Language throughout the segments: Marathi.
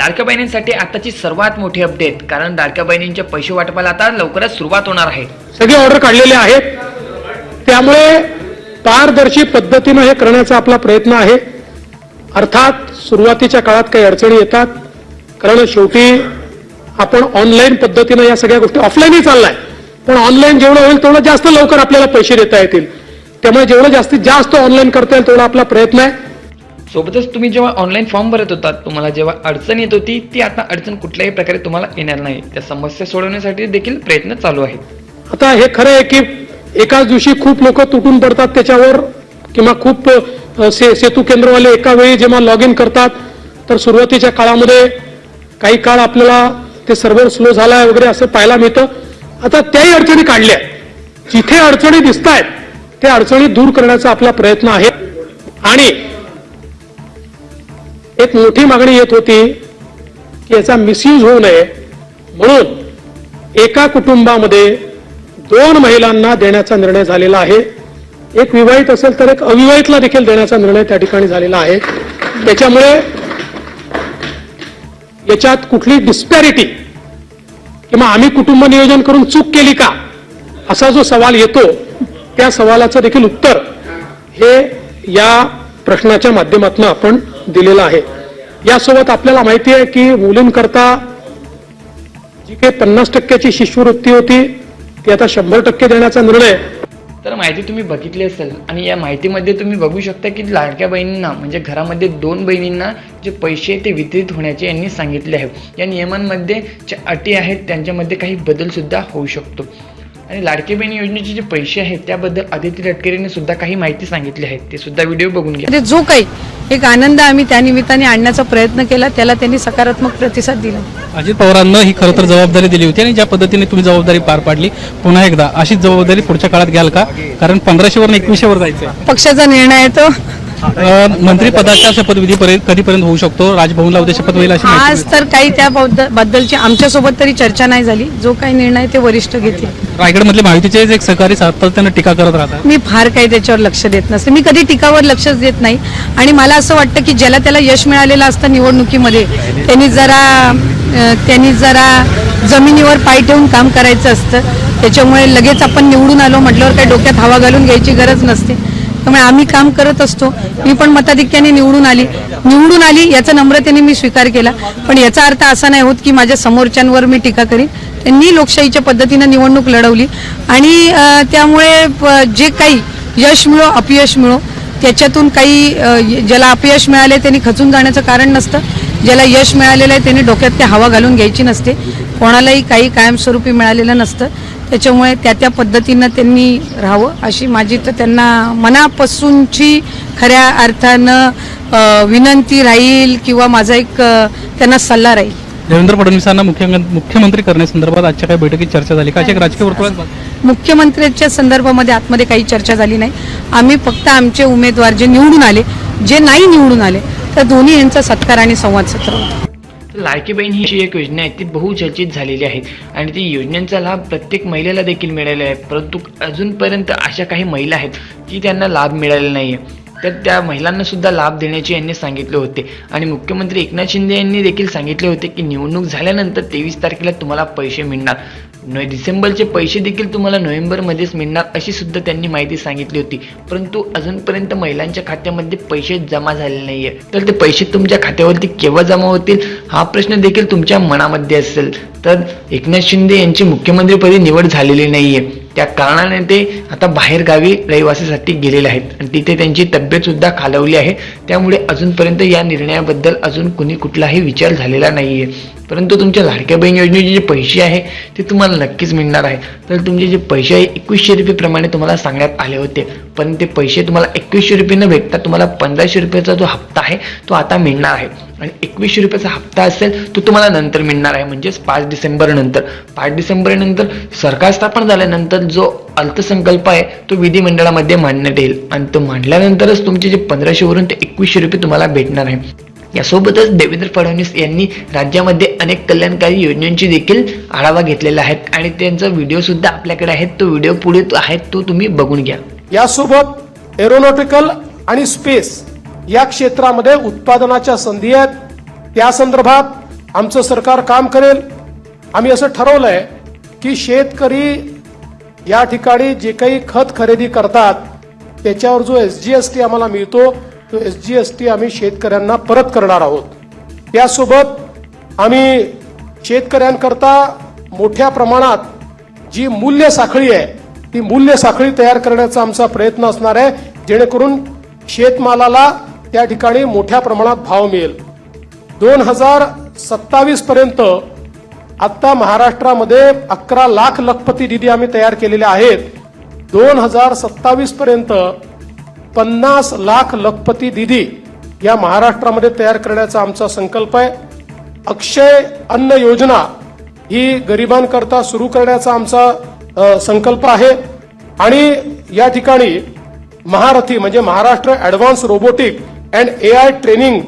लाडक्या बहिणींसाठी आताची सर्वात मोठी अपडेट कारण लाडक्या बहिणींच्या पैसे वाटपाला आता लवकरच सुरुवात होणार आहे. सगळे ऑर्डर काढलेले आहेत. त्यामुळे पारदर्शी पद्धतीनं हे करण्याचा आपला प्रयत्न आहे. अर्थात सुरुवातीच्या काळात काही अडचणी येतात. कारण शेवटी आपण ऑनलाईन पद्धतीनं या सगळ्या गोष्टी ऑफलाईनही चाललाय. पण ऑनलाईन जेवढं होईल तेवढं जास्त लवकर आपल्याला पैसे देता येतील. त्यामुळे जेवढं जास्तीत जास्त ऑनलाईन करता येईल तेवढा आपला प्रयत्न आहे. सोबतच तुम्ही जेव्हा ऑनलाईन फॉर्म भरत होता तुम्हाला जेव्हा अडचण येत होती ती आता अडचण कुठल्याही प्रकारे तुम्हाला येणार नाही. त्या समस्या सोडवण्यासाठी देखील प्रयत्न चालू आहेत. आता हे खरं आहे की एकाच दिवशी खूप लोक तुटून पडतात त्याच्यावर किंवा खूप से सेतू केंद्रवाले एका वेळी जेव्हा लॉग इन करतात तर सुरुवातीच्या काळामध्ये काही काळ आपल्याला ते सर्व्हर स्लो झालाय वगैरे असं पाहायला मिळतं. आता त्याही अडचणी काढल्या. जिथे अडचणी दिसत आहेत त्या अडचणी दूर करण्याचा आपला प्रयत्न आहे. आणि एक मोठी मागणी येत होती की याचा मिसयूज होऊ नये. म्हणून एका कुटुंबामध्ये दोन महिलांना देण्याचा निर्णय झालेला आहे. एक विवाहित असेल तर एक अविवाहितला देखील देण्याचा निर्णय त्या ठिकाणी झालेला आहे. त्याच्यामुळे याच्यात कुठली डिस्पॅरिटी किंवा आम्ही कुटुंब नियोजन करून चूक केली का असा जो सवाल येतो त्या सवालाचं देखील उत्तर हे या प्रश्नाच्या माध्यमातून आपण दिलेलं आहे. यासोबत आपल्याला माहिती आहे की मुलींकरता जी काही पन्नास टक्क्याची शिष्यवृत्ती होती ती आता शंभर टक्के देण्याचा निर्णय तर माहिती तुम्ही बघितली असेल आणि या माहितीमध्ये तुम्ही बघू शकता की लाडक्या बहिणींना म्हणजे घरामध्ये दोन बहिणींना जे पैसे ते वितरित होण्याचे यांनी सांगितले आहे. या नियमांमध्ये ज्या अटी आहेत त्यांच्यामध्ये काही बदलसुद्धा होऊ शकतो. आणि लाडकी बहिणी योजनेचे जे पैसे आहेत त्याबद्दल आदिती तटकरेने सुद्धा काही माहिती सांगितली आहे. ते सुद्धा व्हिडिओ बघून घ्या. म्हणजे जो काही एक आनंद आम्ही त्या निमित्ताने आणण्याचा प्रयत्न केला त्याला त्यांनी सकारात्मक प्रतिसाद दिला. अजित पवारांना ही खरं तर जबाबदारी दिली होती आणि ज्या पद्धतीने तुम्ही जबाबदारी पार पाडली पुन्हा एकदा अशीच जबाबदारी पुढच्या काळात घ्याल का? कारण पंधराशेवर एकवीसशेवर जायचं पक्षाचा निर्णय आहे तो. मंत्रिपदाच्या शपथविधीपर्यंत कधीपर्यंत होऊ शकतो? राजभवनला उद्या शपथ होईल अशी आज तर काही त्या बद्द- बद्दलची आमच्यासोबत तरी चर्चा नाही झाली. जो काही निर्णय ते वरिष्ठ घेतील. रायगडमधले महायुतीचे एक सहकारी सातत्यानं टीका करत राहतात. मी फार काही त्याच्यावर लक्ष देत नसते. मी कधी टीकावर लक्षच देत नाही. आणि मला असं वाटतं की ज्याला त्याला यश मिळालेलं असतं निवडणुकीमध्ये त्यांनी जरा त्यांनी जरा जमिनीवर पाय ठेवून काम करायचं असतं. त्याच्यामुळे लगेच आपण निवडून आलो म्हटल्यावर काही डोक्यात हवा घालून घ्यायची गरज नसते. त्यामुळे आम्ही काम करत असतो. मी पण मताधिक्याने निवडून आली. निवडून आली याचा नम्रतेने मी स्वीकार केला. पण याचा अर्थ असा नाही होत की माझ्या समोरच्यांवर मी टीका करीन. त्यांनी लोकशाहीच्या पद्धतीनं निवडणूक लढवली. आणि त्यामुळे जे काही यश मिळो अपयश मिळो त्याच्यातून काही ज्याला अपयश मिळाले त्यांनी खचून जाण्याचं कारण नसतं. ज्याला यश मिळालेलं आहे त्यांनी डोक्यात ते हवा घालून घ्यायची नसते. कोणालाही काही कायमस्वरूपी मिळालेलं नसतं. त्याच्यामुळे त्या त्या पद्धतीनं त्यांनी राहावं अशी माझी तर त्यांना मनापासूनची खऱ्या अर्थानं विनंती राहील किंवा माझा एक त्यांना सल्ला राहील. देवेंद्र फडणवीसांना मुख्य मुख्यमंत्री करण्यासंदर्भात आजच्या काही बैठकीत चर्चा झाली का? राजकीय वर्तुळात मुख्यमंत्र्यांच्या संदर्भामध्ये आतमध्ये काही चर्चा झाली नाही. आम्ही फक्त आमचे उमेदवार जे निवडून आले जे नाही निवडून आले तर दोन्ही यांचा सत्कार आणि संवाद सत्र लाडकी बहीण ही जी एक योजना आहे ती बहुचर्चित झालेली आहे. आणि ती योजनांचा लाभ प्रत्येक महिलेला देखील मिळालेला आहे. परंतु अजूनपर्यंत अशा काही महिला आहेत की त्यांना लाभ मिळालेला नाही आहे तर त्या महिलांना सुद्धा लाभ देण्याचे यांनी सांगितले होते. आणि मुख्यमंत्री एकनाथ शिंदे यांनी देखील सांगितले होते की निवडणूक झाल्यानंतर तेवीस तारखेला तुम्हाला पैसे मिळणार. न डिसेंबरचे पैसे देखील तुम्हाला नोव्हेंबरमध्येच मिळणार अशी सुद्धा त्यांनी माहिती सांगितली होती. परंतु अजूनपर्यंत महिलांच्या खात्यामध्ये पैसे जमा झाले नाही आहे तर ते पैसे तुमच्या खात्यावरती केव्हा जमा होतील हा प्रश्न देखील तुमच्या मनामध्ये असेल. तर एकनाथ शिंदे यांची मुख्यमंत्रीपदी निवड झालेली नाही आहे त्या कारणाने ते आता बाहेर गावी रहिवासीसाठी गेलेले आहेत. आणि तिथे त्यांची तब्येत सुद्धा खालवली आहे. त्यामुळे अजूनपर्यंत या निर्णयाबद्दल अजून कुणी कुठलाही विचार झालेला नाही आहे परंतु तुमच्या लाडक्या बहीण योजनेचे जे पैसे आहे ते तुम्हाला नक्कीच मिळणार आहे. तर तुमचे जे पैसे आहे एकवीसशे रुपयेप्रमाणे तुम्हाला सांगण्यात आले होते. पण ते पैसे तुम्हाला एकवीसशे रुपये न भेटता तुम्हाला पंधराशे रुपयाचा जो हप्ता आहे तो आता मिळणार आहे. आणि एकवीसशे रुपयाचा हप्ता असेल तो तुम्हाला नंतर मिळणार आहे. म्हणजेच पाच डिसेंबर नंतर. पाच डिसेंबर नंतर सरकार स्थापन झाल्यानंतर जो अर्थसंकल्प आहे तो विधिमंडळामध्ये मांडण्यात येईल. आणि तो मांडल्यानंतरच तुमचे जे पंधराशे वरून ते एकवीसशे रुपये तुम्हाला भेटणार आहे. यासोबतच देवेंद्र फडणवीस यांनी राज्यामध्ये अनेक कल्याणकारी योजनांची देखील आढावा घेतलेला आहे आणि त्यांचा व्हिडिओ सुद्धा आपल्याकडे आहे. तो व्हिडिओ पुढे आहे तो तुम्ही बघून घ्या. यासोबत एरोनॉटिकल आणि स्पेस या क्षेत्रामध्ये उत्पादनाच्या संधी आहेत. त्या संदर्भात आमचं सरकार काम करेल. आम्ही असं ठरवलंय की शेतकरी या ठिकाणी जे काही खत खरेदी करतात त्याच्यावर जो एस जी एस टी आम्हाला मिळतो तो एस जी एस टी आम्ही शेतकऱ्यांना परत करणार आहोत. त्यासोबत आम्ही शेतकऱ्यांकरता मोठ्या प्रमाणात जी मूल्य साखळी आहे ती मूल्य साखळी तयार करण्याचा आमचा प्रयत्न असणार आहे जेणेकरून शेतमालाला त्या ठिकाणी मोठ्या प्रमाणात भाव मिळेल. दोन हजार सत्तावीस पर्यंत आत्ता महाराष्ट्रामध्ये अकरा लाख लखपती निधी आम्ही तयार केलेले आहेत. दोन हजार सत्तावीस पर्यंत पन्नास लाख लखपती दिदी या महाराष्ट्रामध्ये तयार करण्याचा आमचा संकल्प आहे. अक्षय अन्न योजना ही गरिबांकरता सुरू करण्याचा आमचा संकल्प आहे. आणि या ठिकाणी महारथी म्हणजे Maharashtra advanced robotic and A I training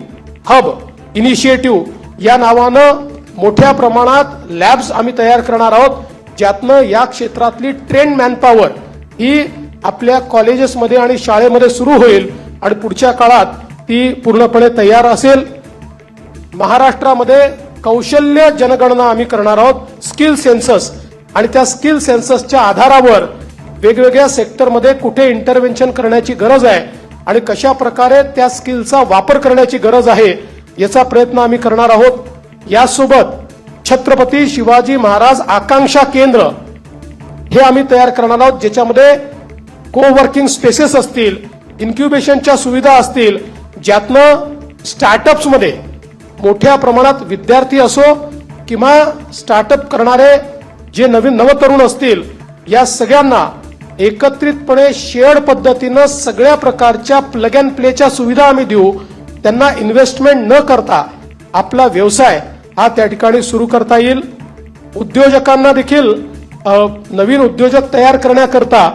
hub initiative या नावानं मोठ्या प्रमाणात लॅब्स आम्ही तयार करणार आहोत ज्यातनं या क्षेत्रातली ट्रेन मॅनपॉवर ही आपल्या कॉलेजेसमध्ये आणि शाळेमध्ये सुरू होईल आणि पुढच्या काळात ती पूर्णपणे तयार असेल. महाराष्ट्रामध्ये कौशल्य जनगणना आम्ही करणार आहोत. स्किल सेन्सस आणि त्या स्किल सेन्ससच्या आधारावर वेगवेगळ्या सेक्टरमध्ये कुठे इंटरव्हेन्शन करण्याची गरज आहे आणि कशा प्रकारे त्या स्किलचा वापर करण्याची गरज आहे याचा प्रयत्न आम्ही करणार आहोत. यासोबत छत्रपती शिवाजी महाराज आकांक्षा केंद्र हे आम्ही तयार करणार आहोत ज्याच्यामध्ये को वर्किंग स्पेसेस असतील इन्क्युबेशनच्या सुविधा असतील ज्यातनं स्टार्टअप्समध्ये मोठ्या प्रमाणात विद्यार्थी असो किंवा स्टार्टअप करणारे जे नवीन नवतरुण असतील या सगळ्यांना एकत्रितपणे शेअर्ड पद्धतीनं सगळ्या प्रकारच्या प्लग अँड प्लेच्या सुविधा आम्ही देऊ. त्यांना इन्व्हेस्टमेंट न करता आपला व्यवसाय हा त्या ठिकाणी सुरू करता येईल. उद्योजकांना देखील नवीन उद्योजक तयार करण्याकरता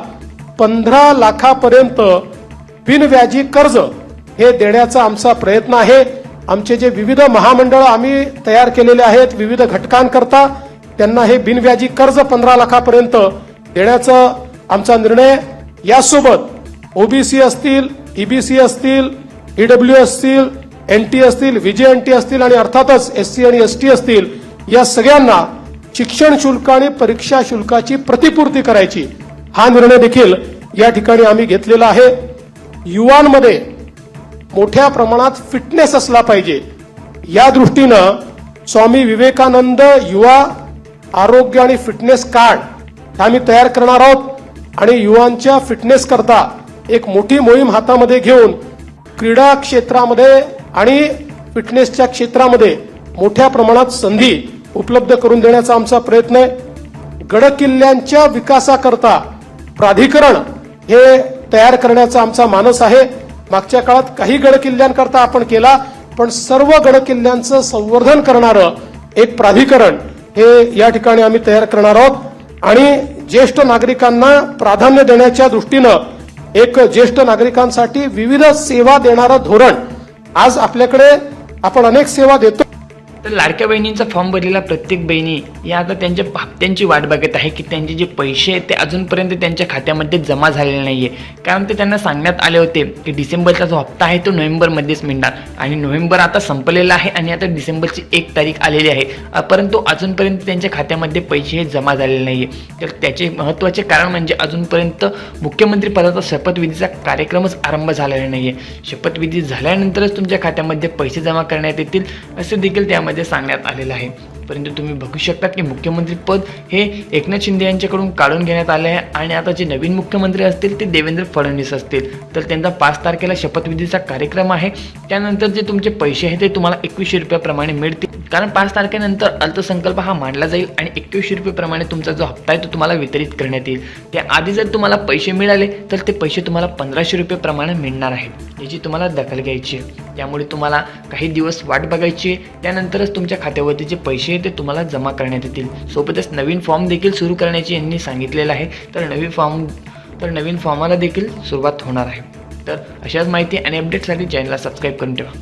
पंधरा लाखापर्यंत बिनव्याजी कर्ज हे देण्याचा आमचा प्रयत्न आहे. आमचे जे विविध महामंडळ आम्ही तयार केलेले आहेत विविध घटकांकरता त्यांना हे बिनव्याजी कर्ज पंधरा लाखापर्यंत देण्याचा आमचा निर्णय. यासोबत ओबीसी असतील ईबीसी असतील ईडब्ल्यू असतील एन टी असतील विजय एन टी असतील आणि अर्थातच एस सी आणि एस टी असतील या सगळ्यांना शिक्षण शुल्क आणि परीक्षा शुल्काची प्रतिपूर्ती करायची. हा निर्णय देखील या ठिकाणी आम्ही घेतलेला आहे. युवांमध्ये मोठ्या प्रमाणात फिटनेस असला पाहिजे. या दृष्टीनं स्वामी विवेकानंद युवा आरोग्य आणि फिटनेस कार्ड हे आम्ही तयार करणार आहोत. आणि युवांच्या फिटनेस करता एक मोठी मोहीम हातामध्ये घेऊन क्रीडा क्षेत्रामध्ये आणि फिटनेसच्या क्षेत्रामध्ये मोठ्या प्रमाणात संधी उपलब्ध करून देण्याचा आमचा प्रयत्न आहे. गडकिल्ल्यांच्या विकासाकरता प्राधिकरण हे तयार करण्याचा आमचा मानस आहे. मागच्या काळात काही गडकिल्ल्यांकरता आपण केला पण सर्व गडकिल्ल्यांचं संवर्धन करणारं एक प्राधिकरण हे या ठिकाणी आम्ही तयार करणार आहोत. आणि ज्येष्ठ नागरिकांना प्राधान्य देण्याच्या दृष्टीनं एक ज्येष्ठ नागरिकांसाठी विविध सेवा देणारं धोरण आज आपल्याकडे आपण अनेक सेवा देतो. तर लाडक्या बहिणींचा फॉर्म भरलेला प्रत्येक बहिणी या आता त्यांच्या हप्त्यांची वाट बघत आहे की त्यांचे जे पैसे आहेत ते अजूनपर्यंत त्यांच्या खात्यामध्ये जमा झालेले नाही आहे कारण ते त्यांना सांगण्यात आले होते की डिसेंबरचा जो हप्ता आहे तो नोव्हेंबरमध्येच मिळणार. आणि नोव्हेंबर आता संपलेला आहे आणि आता डिसेंबरची एक तारीख आलेली आहे. परंतु अजूनपर्यंत त्यांच्या खात्यामध्ये पैसे हे जमा झालेले नाही आहे तर त्याचे महत्त्वाचे कारण म्हणजे अजूनपर्यंत मुख्यमंत्री पदाचा शपथविधीचा कार्यक्रमच आरंभ झालेला नाही आहे शपथविधी झाल्यानंतरच तुमच्या खात्यामध्ये पैसे जमा करण्यात येतील असे देखील त्यामध्ये सांगण्यात आलेलं आहे. परंतु तुम्ही बघू शकता की मुख्यमंत्री पद हे एकनाथ शिंदे यांच्याकडून काढून घेण्यात आले आहे आणि आता जे नवीन मुख्यमंत्री असतील ते देवेंद्र फडणवीस असतील. तर त्यांचा पाच तारखेला शपथविधीचा कार्यक्रम आहे. त्यानंतर जे तुमचे पैसे आहेत ते तुम्हाला एकवीसशे रुपयाप्रमाणे मिळतील. कारण पाच तारखेनंतर अर्थसंकल्प हा मांडला जाईल आणि एकवीसशे रुपयेप्रमाणे तुमचा जो हप्ता आहे तो तुम्हाला वितरित करण्यात येईल. त्याआधी जर तुम्हाला पैसे मिळाले तर ते पैसे तुम्हाला पंधराशे रुपयेप्रमाणे मिळणार आहेत याची तुम्हाला दखल घ्यायची आहे. त्यामुळे तुम्हाला काही दिवस वाट बघायची आहे. त्यानंतरच तुमच्या खात्यावरती जे पैसे आहे ते तुम्हाला जमा करण्यात येतील. सोबतच नवीन फॉर्म देखील सुरू करण्याची यांनी सांगितलेलं आहे. तर नवीन फॉर्म तर नवीन फॉर्माला देखील सुरुवात होणार आहे. तर अशाच माहिती आणि अपडेटसाठी चॅनलला सबस्क्राईब करून ठेवा.